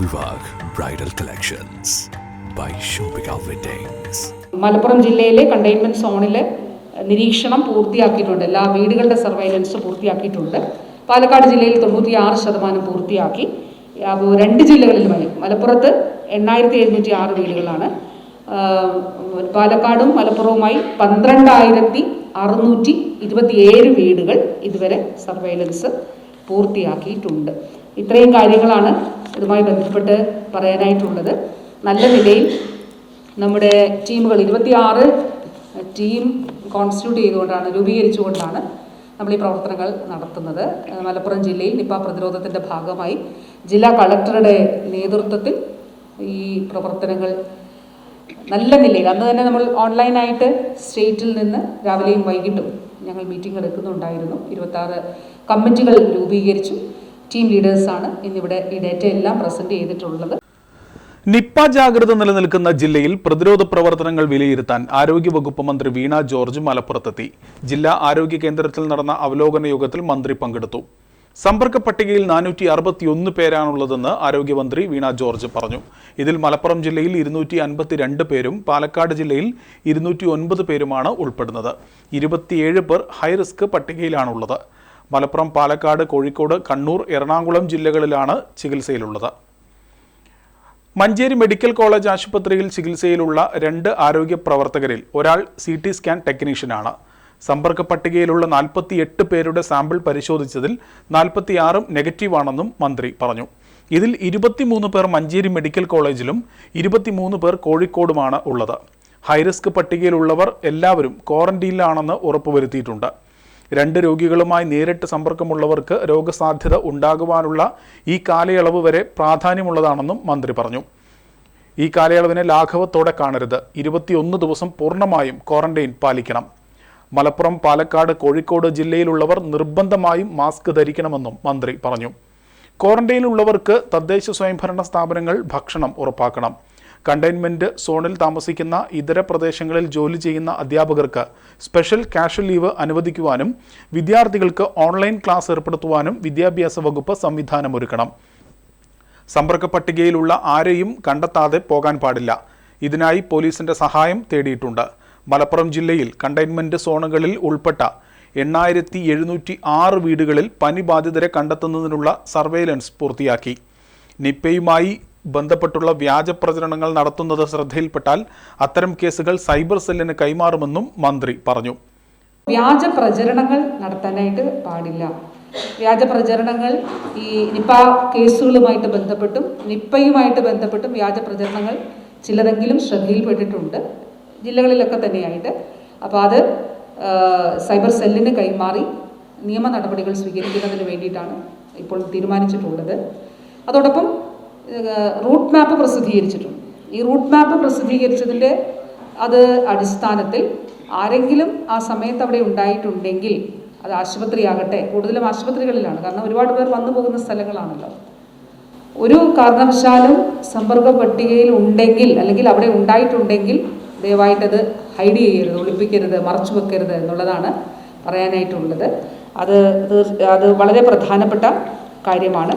Vivah bridal collections by Shoppika weddings Malappuram ജില്ലയിലെ containment സോണിൽ നിരീക്ഷണം പൂർത്തിയാക്കിയിട്ടുണ്ട്. എല്ലാ വീടുകളുടെ സർവൈലൻസ് പൂർത്തിയാക്കിയിട്ടുണ്ട്. പാലക്കാട് ജില്ലയിൽ തൊണ്ണൂറ്റിയാറ് ശതമാനം പൂർത്തിയാക്കി. അപ്പോൾ രണ്ട് ജില്ലകളിലുമായി മലപ്പുറത്ത് എണ്ണായിരത്തി എഴുന്നൂറ്റി ആറ് വീടുകളാണ് പാലക്കാടും മലപ്പുറവുമായി പന്ത്രണ്ടായിരത്തി അറുന്നൂറ്റി ഇരുപത്തിയേഴ് വീടുകൾ ഇതുവരെ സർവൈലൻസ് പൂർത്തിയാക്കിയിട്ടുണ്ട്. ഇത്രയും കാര്യങ്ങളാണ് ഇതുമായി ബന്ധപ്പെട്ട് പറയാനായിട്ടുള്ളത്. നല്ല നിലയിൽ നമ്മുടെ ടീമുകൾ ഇരുപത്തിയാറ് ടീം കോൺസ്റ്റിറ്റ്യൂട്ട് ചെയ്തുകൊണ്ടാണ് രൂപീകരിച്ചുകൊണ്ടാണ് നമ്മൾ ഈ പ്രവർത്തനങ്ങൾ നടത്തുന്നത്. മലപ്പുറം ജില്ലയിൽ നിപ്പ പ്രതിരോധത്തിന്റെ ഭാഗമായി ജില്ലാ കളക്ടറുടെ നേതൃത്വത്തിൽ ഈ പ്രവർത്തനങ്ങൾ നല്ല നിലയിൽ അന്ന് തന്നെ നമ്മൾ ഓൺലൈനായിട്ട് സ്റ്റേറ്റിൽ നിന്ന് രാവിലെയും വൈകിട്ടും ഞങ്ങൾ മീറ്റിംഗ് എടുക്കുന്നുണ്ടായിരുന്നു. ഇരുപത്താറ് കമ്മിറ്റികൾ രൂപീകരിച്ചു. ടീം ലീഡേഴ്സാണ് ഇന്നിവിടെ ഈ ഡേറ്റ എല്ലാം പ്രസന്റ് ചെയ്തിട്ടുള്ളത്. നിപ്പ ജാഗ്രത നിലനിൽക്കുന്ന ജില്ലയിൽ പ്രതിരോധ പ്രവർത്തനങ്ങൾ വിലയിരുത്താൻ ആരോഗ്യവകുപ്പ് മന്ത്രി വീണ ജോർജ് മലപ്പുറത്തെത്തി. ജില്ലാ ആരോഗ്യ കേന്ദ്രത്തിൽ നടന്ന അവലോകന യോഗത്തിൽ മന്ത്രി പങ്കെടുത്തു. സമ്പർക്ക പട്ടികയിൽ നാനൂറ്റി അറുപത്തിയൊന്ന് പേരാണുള്ളതെന്ന് ആരോഗ്യമന്ത്രി വീണ ജോർജ് പറഞ്ഞു. ഇതിൽ മലപ്പുറം ജില്ലയിൽ ഇരുന്നൂറ്റി അൻപത്തിരണ്ട് പേരും പാലക്കാട് ജില്ലയിൽ ഇരുന്നൂറ്റി ഒൻപത് പേരുമാണ് ഉൾപ്പെടുന്നത്. ഇരുപത്തിയേഴ് പേർ ഹൈറിസ്ക് പട്ടികയിലാണുള്ളത്. മലപ്പുറം പാലക്കാട് കോഴിക്കോട് കണ്ണൂർ എറണാകുളം ജില്ലകളിലാണ് ചികിത്സയിലുള്ളത്. മഞ്ചേരി മെഡിക്കൽ കോളേജ് ആശുപത്രിയിൽ ചികിത്സയിലുള്ള രണ്ട് ആരോഗ്യ പ്രവർത്തകരിൽ ഒരാൾ സി ടി സ്കാൻ ടെക്നീഷ്യനാണ്. സമ്പർക്ക പട്ടികയിലുള്ള നാൽപ്പത്തിയെട്ട് പേരുടെ സാമ്പിൾ പരിശോധിച്ചതിൽ നാൽപ്പത്തിയാറും നെഗറ്റീവാണെന്നും മന്ത്രി പറഞ്ഞു. ഇതിൽ ഇരുപത്തിമൂന്ന് പേർ മഞ്ചേരി മെഡിക്കൽ കോളേജിലും ഇരുപത്തിമൂന്ന് പേർ കോഴിക്കോടുമാണ് ഉള്ളത്. ഹൈറിസ്ക് പട്ടികയിലുള്ളവർ എല്ലാവരും ക്വാറന്റീനിലാണെന്ന് ഉറപ്പുവരുത്തിയിട്ടുണ്ട്. രണ്ട് രോഗികളുമായി നേരിട്ട് സമ്പർക്കമുള്ളവർക്ക് രോഗസാധ്യത ഉണ്ടാകുവാനുള്ള ഈ കാലയളവ് വരെ പ്രാധാന്യമുള്ളതാണെന്നും മന്ത്രി പറഞ്ഞു. ഈ കാലയളവിനെ ലാഘവത്തോടെ കാണരുത്. ഇരുപത്തിയൊന്ന് ദിവസം പൂർണമായും ക്വാറന്റൈൻ പാലിക്കണം. മലപ്പുറം പാലക്കാട് കോഴിക്കോട് ജില്ലയിലുള്ളവർ നിർബന്ധമായും മാസ്ക് ധരിക്കണമെന്നും മന്ത്രി പറഞ്ഞു. ക്വാറന്റൈനിലുള്ളവർക്ക് തദ്ദേശ സ്വയംഭരണ സ്ഥാപനങ്ങൾ ഭക്ഷണം ഉറപ്പാക്കണം. കണ്ടെയ്ൻമെന്റ് സോണിൽ താമസിക്കുന്ന ഇതര പ്രദേശങ്ങളിൽ ജോലി ചെയ്യുന്ന അധ്യാപകർക്ക് സ്പെഷ്യൽ കാഷ്വൽ ലീവ് അനുവദിക്കുവാനും വിദ്യാർത്ഥികൾക്ക് ഓൺലൈൻ ക്ലാസ് ഏർപ്പെടുത്തുവാനും വിദ്യാഭ്യാസ വകുപ്പ് സംവിധാനമൊരുക്കണം. സമ്പർക്ക പട്ടികയിലുള്ള ആരെയും കണ്ടെത്താതെ പോകാൻ പാടില്ല. ഇതിനായി പോലീസിന്റെ സഹായം തേടിയിട്ടുണ്ട്. മലപ്പുറം ജില്ലയിൽ കണ്ടെയ്ൻമെന്റ് സോണുകളിൽ ഉൾപ്പെട്ട എണ്ണായിരത്തി എഴുന്നൂറ്റി ആറ് വീടുകളിൽ പനി ബാധിതരെ കണ്ടെത്തുന്നതിനുള്ള സർവേലൻസ് പൂർത്തിയാക്കി. നിപ്പയുമായി ബന്ധപ്പെട്ടുള്ള വ്യാജ പ്രചരണങ്ങൾ നടത്തുന്നത് ശ്രദ്ധയിൽപ്പെട്ടാൽ അത്തരം കേസുകൾ സൈബർ സെല്ലിന് കൈമാറുമെന്നും മന്ത്രി പറഞ്ഞു. വ്യാജ പ്രചരണങ്ങൾ നടത്താനായിട്ട് പാടില്ല. വ്യാജ പ്രചരണങ്ങൾ ഈ നിപ്പ കേസുകളുമായിട്ട് ബന്ധപ്പെട്ടും നിപ്പയുമായിട്ട് ബന്ധപ്പെട്ടും വ്യാജ പ്രചരണങ്ങൾ ചിലതെങ്കിലും ശ്രദ്ധയിൽപ്പെട്ടിട്ടുണ്ട്. ജില്ലകളിലൊക്കെ തന്നെയായിട്ട്. അപ്പോൾ അത് സൈബർ സെല്ലിന് കൈമാറി നിയമ നടപടികൾ സ്വീകരിക്കുന്നതിന് വേണ്ടിയിട്ടാണ് ഇപ്പോൾ തീരുമാനിച്ചിട്ടുള്ളത്. അതോടൊപ്പം റൂട്ട് മാപ്പ് പ്രസിദ്ധീകരിച്ചിട്ടുണ്ട്. ഈ റൂട്ട് മാപ്പ് പ്രസിദ്ധീകരിച്ചതിന്റെ അത് അടിസ്ഥാനത്തിൽ ആരെങ്കിലും ആ സമയത്ത് അവിടെ ഉണ്ടായിട്ടുണ്ടെങ്കിൽ അത് ആശുപത്രിയാകട്ടെ കൂടുതലും ആശുപത്രികളിലാണ്. കാരണം ഒരുപാട് പേർ വന്നു പോകുന്ന സ്ഥലങ്ങളാണല്ലോ. ഒരു കാരണവശാലും സമ്പർക്ക പട്ടികയിൽ ഉണ്ടെങ്കിൽ അല്ലെങ്കിൽ അവിടെ ഉണ്ടായിട്ടുണ്ടെങ്കിൽ ദയവായിട്ടത് ഹൈഡ് ചെയ്യരുത് ഒളിപ്പിക്കരുത് മറച്ചു വെക്കരുത് എന്നുള്ളതാണ് പറയാനായിട്ടുള്ളത്. അത് അത് വളരെ പ്രധാനപ്പെട്ട കാര്യമാണ്.